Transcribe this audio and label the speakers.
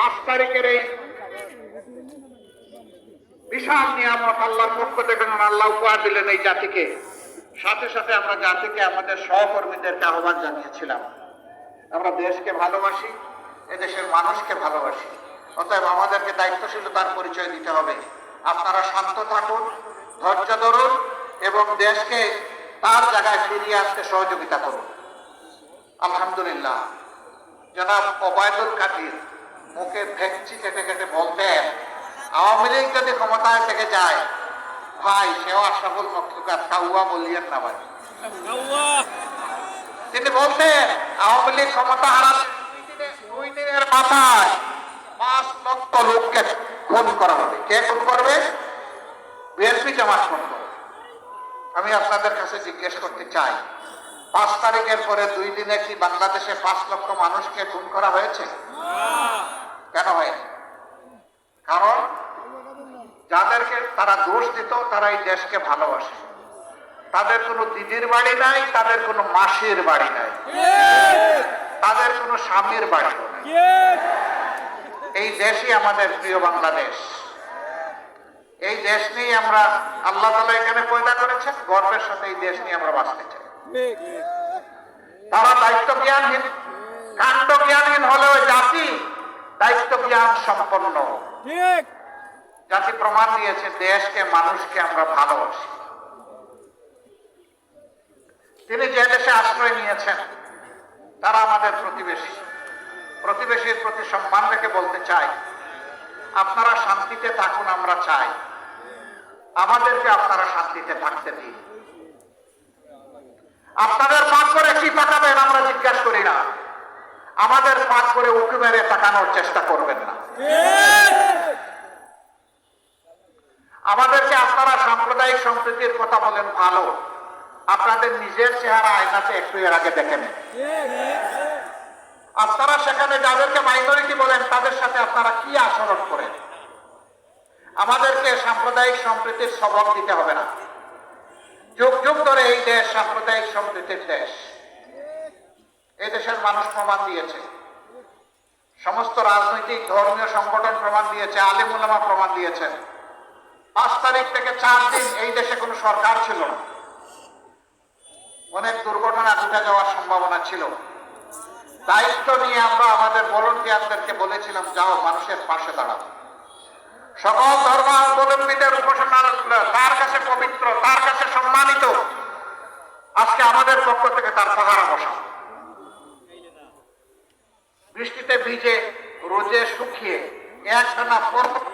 Speaker 1: পাঁচ তারিখের এই বিশাল নিয়ামত আল্লাহর পক্ষ থেকে আল্লাহ উপহার দিলেন এই জাতিকে। সাথে সাথে আমরা জাতিকে, আমাদের সহকর্মীদেরকে আহ্বান জানিয়েছিলাম। আমরা দেশকে ভালোবাসি, এদেশের মানুষকে ভালোবাসি। অতএব আমাদেরকে দায়িত্বশীলতার পরিচয় দিতে হবে। আপনারা শান্ত থাকুন, ধৈর্য ধরুন এবং দেশকে তার জায়গায় ফিরিয়ে আসতে সহযোগিতা করুন। আলহামদুলিল্লাহ। জনাব ওবায়দুল কাদির মুখে ভেকচি কেটে কেটে বলতেন আওয়ামী লীগ যদি ক্ষমতায় থেকে যায় ভাই সেও আশরাফুল মখলুকাত কাউয়া বলিয়েন না ভাই। তিনি বলতেন আওয়ামী লীগ ক্ষমতা হারালে দুই দিনের মাথায় পাঁচ লক্ষ লোককে খুন করা হবে। কে খুন করবে? বিএনপি জামাত খুন করবে। আমি আপনাদের কাছে জিজ্ঞেস করতে চাই পাঁচ তারিখের পরে দুই দিনে কি বাংলাদেশে পাঁচ লক্ষ মানুষকে খুন করা হয়েছে? হয়নি কারণ যাদেরকে তারা দোষ দিত তারা এই দেশকে ভালোবাসে। তাদের কোনো দিদির বাড়ি নাই, তাদের কোনো মাসির বাড়ি নাই। তাদের কোনো স্বামীর বাড়ি এই দেশই আমাদের প্রিয় বাংলাদেশ। এই দেশ নিয়ে আমরা আল্লাহ তালা এখানে পয়দা করেছেন, গর্বের সাথে এই দেশ নিয়ে আমরা বাঁচতে চাই। তারা দায়িত্ব জ্ঞানহীন কাণ্ড জ্ঞানহীন হলেও জাতি দায়িত্ব জ্ঞান সম্পন্ন? জাতি প্রমাণ দিয়েছে দেশকে মানুষকে আমরা ভালোবাসি। তিনি যে দেশে আশ্রয় নিয়েছেন তারা আমাদের প্রতিবেশী। প্রতিবেশীর প্রতি সম্মান রেখে বলতে চাই আপনারা শান্তিতে থাকুন আমরা চাই। আমাদেরকে আপনারা শান্তিতে থাকতে দিন। আপনাদের পাক করে কি তাকাবেন আমরা জিজ্ঞাসা করি না। আমাদের পাক করে উঁকি মেরে তাকানোর চেষ্টা করবেন না। আমাদেরকে আপনারা সাম্প্রদায়িক সম্প্রীতির কথা বলেন, ভালো। আপনাদের নিজের চেহারা আয়নাতে একটু এর আগে দেখেন আপনারা সেখানে যাদেরকে মাইনরিটি বলেন, তাদের সাথে আপনারা কি আচরণ করেন? আমাদেরকে সাম্প্রদায়িক সম্প্রীতির সবক দিতে হবে না। যুগ যুগ ধরে এই দেশ সাম্প্রদায়িক সম্প্রীতির দেশ। দেশের মানুষ প্রমাণ দিয়েছে। সমস্ত রাজনৈতিক, ধর্মীয় সংগঠন প্রমাণ দিয়েছে আলিমুলামা প্রমাণ দিয়েছেন। পাঁচ তারিখ থেকে চার দিন এই দেশে কোনো সরকার ছিল না। অনেক দুর্ঘটনা ঘটে যাওয়ার সম্ভাবনা ছিল। দায়িত্ব নিয়ে আমরা আমাদের ভলন্টিয়ারদেরকে বলেছিলাম, যাও, মানুষের পাশে দাঁড়াও। সকল ধর্মাবলম্বীদের উপাসনা তার কাছে পবিত্র, তার কাছে সম্মানিত। আজকে আমাদের পক্ষ থেকে তার পাহারা বসা বৃষ্টিতে ভিজে রোজে শুকিয়ে একখানা পর্বত